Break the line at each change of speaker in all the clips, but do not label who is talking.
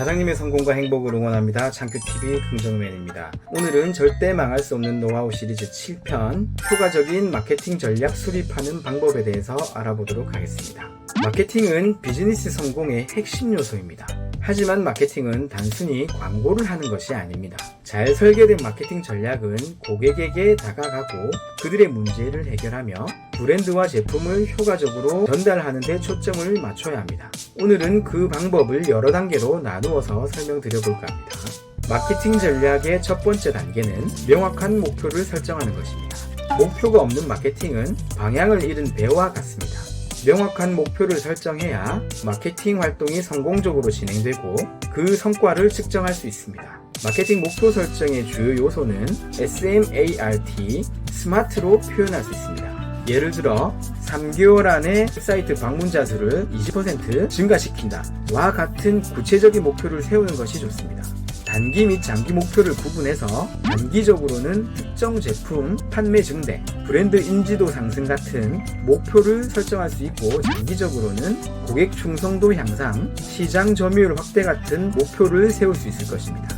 사장님의 성공과 행복을 응원합니다. 창큐TV 긍정맨입니다. 오늘은 절대 망할 수 없는 노하우 시리즈 7편 효과적인 마케팅 전략 수립하는 방법에 대해서 알아보도록 하겠습니다. 마케팅은 비즈니스 성공의 핵심 요소입니다. 하지만 마케팅은 단순히 광고를 하는 것이 아닙니다. 잘 설계된 마케팅 전략은 고객에게 다가가고 그들의 문제를 해결하며 브랜드와 제품을 효과적으로 전달하는 데 초점을 맞춰야 합니다. 오늘은 그 방법을 여러 단계로 나누어서 설명드려 볼까 합니다. 마케팅 전략의 첫 번째 단계는 명확한 목표를 설정하는 것입니다. 목표가 없는 마케팅은 방향을 잃은 배와 같습니다. 명확한 목표를 설정해야 마케팅 활동이 성공적으로 진행되고 그 성과를 측정할 수 있습니다. 마케팅 목표 설정의 주요 요소는 SMART, 스마트로 표현할 수 있습니다. 예를 들어 3개월 안에 웹사이트 방문자 수를 20% 증가시킨다 와 같은 구체적인 목표를 세우는 것이 좋습니다. 단기 및 장기 목표를 구분해서 단기적으로는 특정 제품 판매 증대, 브랜드 인지도 상승 같은 목표를 설정할 수 있고 장기적으로는 고객 충성도 향상, 시장 점유율 확대 같은 목표를 세울 수 있을 것입니다.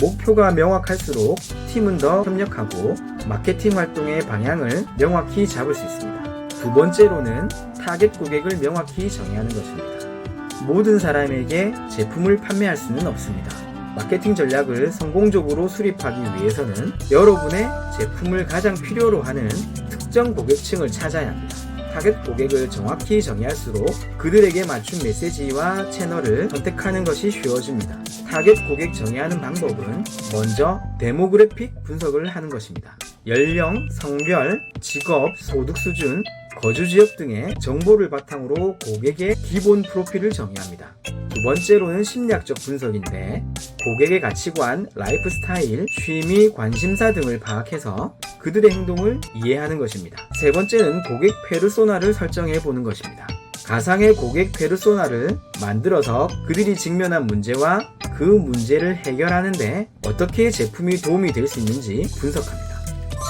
목표가 명확할수록 팀은 더 협력하고 마케팅 활동의 방향을 명확히 잡을 수 있습니다. 두 번째로는 타겟 고객을 명확히 정의하는 것입니다. 모든 사람에게 제품을 판매할 수는 없습니다. 마케팅 전략을 성공적으로 수립하기 위해서는 여러분의 제품을 가장 필요로 하는 특정 고객층을 찾아야 합니다. 타겟 고객을 정확히 정의할수록 그들에게 맞춘 메시지와 채널을 선택하는 것이 쉬워집니다. 타겟 고객 정의하는 방법은 먼저 데모그래픽 분석을 하는 것입니다. 연령, 성별, 직업, 소득 수준, 거주 지역 등의 정보를 바탕으로 고객의 기본 프로필을 정의합니다. 두 번째로는 심리학적 분석인데 고객의 가치관, 라이프 스타일, 취미, 관심사 등을 파악해서 그들의 행동을 이해하는 것입니다. 세 번째는 고객 페르소나를 설정해 보는 것입니다. 가상의 고객 페르소나를 만들어서 그들이 직면한 문제와 그 문제를 해결하는데 어떻게 제품이 도움이 될 수 있는지 분석합니다.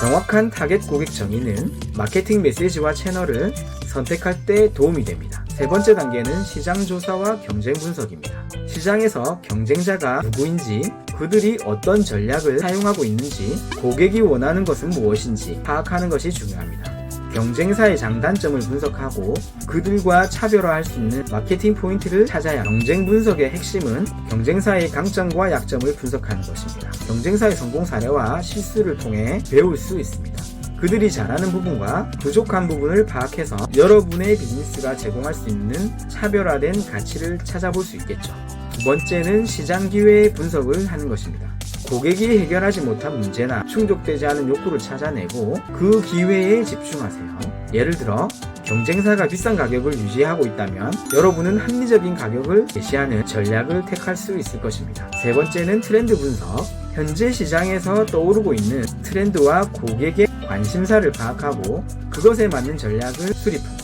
정확한 타겟 고객 정의는 마케팅 메시지와 채널을 선택할 때 도움이 됩니다. 세 번째 단계는 시장 조사와 경쟁 분석입니다. 시장에서 경쟁자가 누구인지, 그들이 어떤 전략을 사용하고 있는지, 고객이 원하는 것은 무엇인지 파악하는 것이 중요합니다. 경쟁사의 장단점을 분석하고 그들과 차별화할 수 있는 마케팅 포인트를 찾아야 경쟁 분석의 핵심은 경쟁사의 강점과 약점을 분석하는 것입니다. 경쟁사의 성공 사례와 실수를 통해 배울 수 있습니다. 그들이 잘하는 부분과 부족한 부분을 파악해서 여러분의 비즈니스가 제공할 수 있는 차별화된 가치를 찾아볼 수 있겠죠. 두 번째는 시장 기회 분석을 하는 것입니다. 고객이 해결하지 못한 문제나 충족되지 않은 욕구를 찾아내고 그 기회에 집중하세요. 예를 들어 경쟁사가 비싼 가격을 유지하고 있다면 여러분은 합리적인 가격을 제시하는 전략을 택할 수 있을 것입니다. 세 번째는 트렌드 분석. 현재 시장에서 떠오르고 있는 트렌드와 고객의 관심사를 파악하고 그것에 맞는 전략을 수립합니다.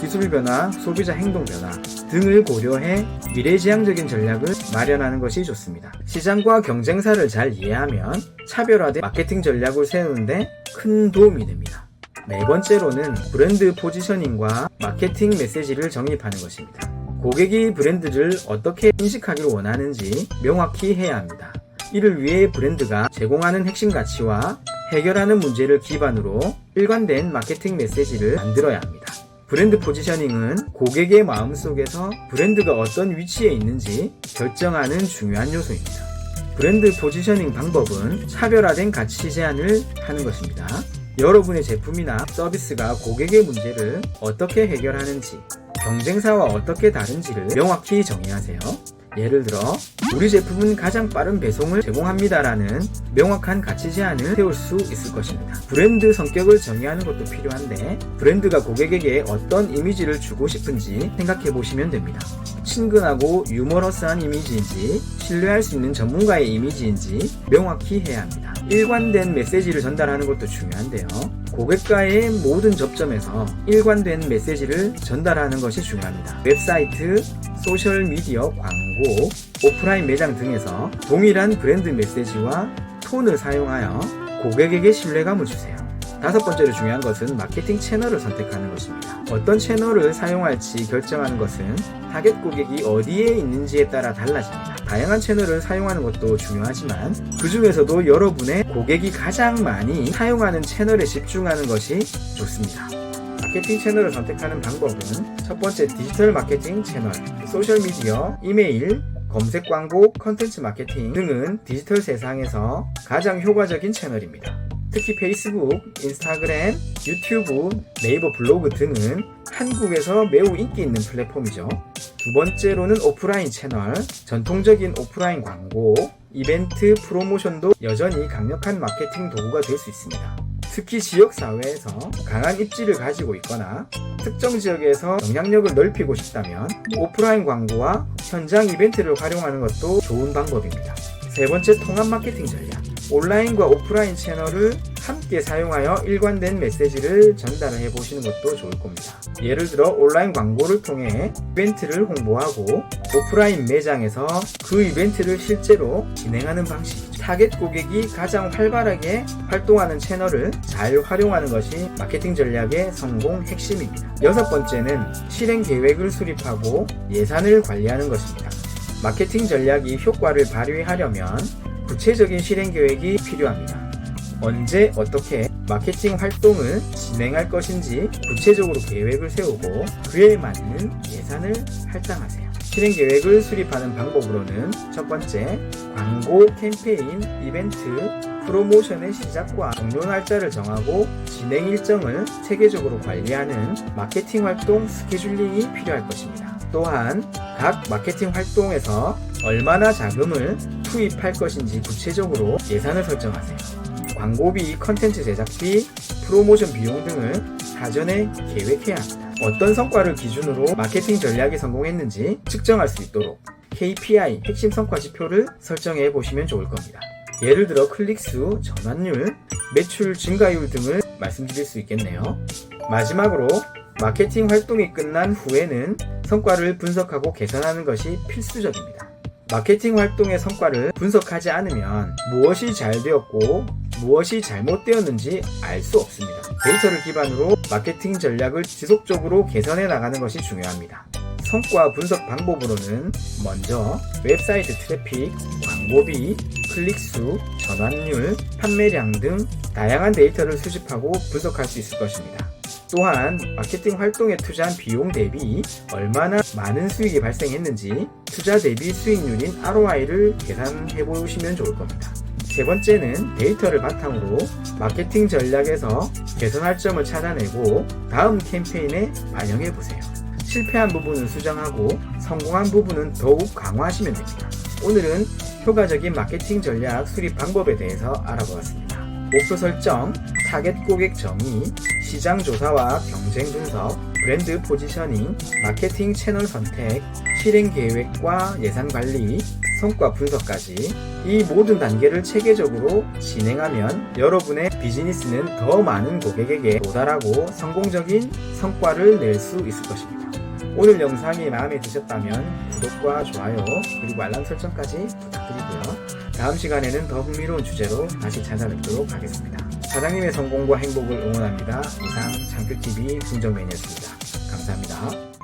기술 변화, 소비자 행동 변화 등을 고려해 미래지향적인 전략을 마련하는 것이 좋습니다. 시장과 경쟁사를 잘 이해하면 차별화된 마케팅 전략을 세우는데 큰 도움이 됩니다. 네 번째로는 브랜드 포지셔닝과 마케팅 메시지를 정립하는 것입니다. 고객이 브랜드를 어떻게 인식하기를 원하는지 명확히 해야 합니다. 이를 위해 브랜드가 제공하는 핵심 가치와 해결하는 문제를 기반으로 일관된 마케팅 메시지를 만들어야 합니다. 브랜드 포지셔닝은 고객의 마음속에서 브랜드가 어떤 위치에 있는지 결정하는 중요한 요소입니다. 브랜드 포지셔닝 방법은 차별화된 가치 제안을 하는 것입니다. 여러분의 제품이나 서비스가 고객의 문제를 어떻게 해결하는지, 경쟁사와 어떻게 다른지를 명확히 정의하세요. 예를 들어, 우리 제품은 가장 빠른 배송을 제공합니다라는 명확한 가치 제안을 세울 수 있을 것입니다. 브랜드 성격을 정의하는 것도 필요한데, 브랜드가 고객에게 어떤 이미지를 주고 싶은지 생각해 보시면 됩니다. 친근하고 유머러스한 이미지인지, 신뢰할 수 있는 전문가의 이미지인지 명확히 해야 합니다. 일관된 메시지를 전달하는 것도 중요한데요. 고객과의 모든 접점에서 일관된 메시지를 전달하는 것이 중요합니다. 웹사이트, 소셜미디어, 광고, 오프라인 매장 등에서 동일한 브랜드 메시지와 톤을 사용하여 고객에게 신뢰감을 주세요. 다섯 번째로 중요한 것은 마케팅 채널을 선택하는 것입니다. 어떤 채널을 사용할지 결정하는 것은 타겟 고객이 어디에 있는지에 따라 달라집니다. 다양한 채널을 사용하는 것도 중요하지만 그 중에서도 여러분의 고객이 가장 많이 사용하는 채널에 집중하는 것이 좋습니다. 마케팅 채널을 선택하는 방법은 첫 번째 디지털 마케팅 채널, 소셜미디어, 이메일, 검색 광고, 컨텐츠 마케팅 등은 디지털 세상에서 가장 효과적인 채널입니다. 특히 페이스북, 인스타그램, 유튜브, 네이버 블로그 등은 한국에서 매우 인기 있는 플랫폼이죠. 두 번째로는 오프라인 채널, 전통적인 오프라인 광고, 이벤트, 프로모션도 여전히 강력한 마케팅 도구가 될 수 있습니다. 특히 지역 사회에서 강한 입지를 가지고 있거나 특정 지역에서 영향력을 넓히고 싶다면 오프라인 광고와 현장 이벤트를 활용하는 것도 좋은 방법입니다. 세 번째 통합 마케팅 전략. 온라인과 오프라인 채널을 함께 사용하여 일관된 메시지를 전달해 보시는 것도 좋을 겁니다. 예를 들어 온라인 광고를 통해 이벤트를 홍보하고 오프라인 매장에서 그 이벤트를 실제로 진행하는 방식이죠. 타겟 고객이 가장 활발하게 활동하는 채널을 잘 활용하는 것이 마케팅 전략의 성공 핵심입니다. 여섯 번째는 실행 계획을 수립하고 예산을 관리하는 것입니다. 마케팅 전략이 효과를 발휘하려면 구체적인 실행 계획이 필요합니다. 언제 어떻게 마케팅 활동을 진행할 것인지 구체적으로 계획을 세우고 그에 맞는 예산을 할당하세요. 실행 계획을 수립하는 방법으로는 첫 번째, 광고, 캠페인, 이벤트, 프로모션의 시작과 종료 날짜를 정하고 진행 일정을 체계적으로 관리하는 마케팅 활동 스케줄링이 필요할 것입니다. 또한 각 마케팅 활동에서 얼마나 자금을 투입할 것인지 구체적으로 예산을 설정하세요. 광고비, 컨텐츠 제작비, 프로모션 비용 등을 사전에 계획해야 합니다. 어떤 성과를 기준으로 마케팅 전략이 성공했는지 측정할 수 있도록 KPI, 핵심 성과 지표를 설정해 보시면 좋을 겁니다. 예를 들어 클릭수, 전환율, 매출 증가율 등을 말씀드릴 수 있겠네요. 마지막으로 마케팅 활동이 끝난 후에는 성과를 분석하고 개선하는 것이 필수적입니다. 마케팅 활동의 성과를 분석하지 않으면 무엇이 잘 되었고 무엇이 잘못되었는지 알 수 없습니다. 데이터를 기반으로 마케팅 전략을 지속적으로 개선해 나가는 것이 중요합니다. 성과 분석 방법으로는 먼저 웹사이트 트래픽, 광고비, 클릭수, 전환율, 판매량 등 다양한 데이터를 수집하고 분석할 수 있을 것입니다. 또한 마케팅 활동에 투자한 비용 대비 얼마나 많은 수익이 발생했는지 투자 대비 수익률인 ROI를 계산해 보시면 좋을 겁니다. 세 번째는 데이터를 바탕으로 마케팅 전략에서 개선할 점을 찾아내고 다음 캠페인에 반영해 보세요. 실패한 부분은 수정하고 성공한 부분은 더욱 강화하시면 됩니다. 오늘은 효과적인 마케팅 전략 수립 방법에 대해서 알아보았습니다. 목표 설정, 타겟 고객 정의, 시장 조사와 경쟁 분석, 브랜드 포지셔닝, 마케팅 채널 선택, 실행 계획과 예산 관리, 성과 분석까지 이 모든 단계를 체계적으로 진행하면 여러분의 비즈니스는 더 많은 고객에게 도달하고 성공적인 성과를 낼 수 있을 것입니다. 오늘 영상이 마음에 드셨다면 구독과 좋아요 그리고 알람 설정까지 부탁드리고요. 다음 시간에는 더 흥미로운 주제로 다시 찾아뵙도록 하겠습니다. 사장님의 성공과 행복을 응원합니다. 이상 장표TV 김정맨이었습니다. 감사합니다.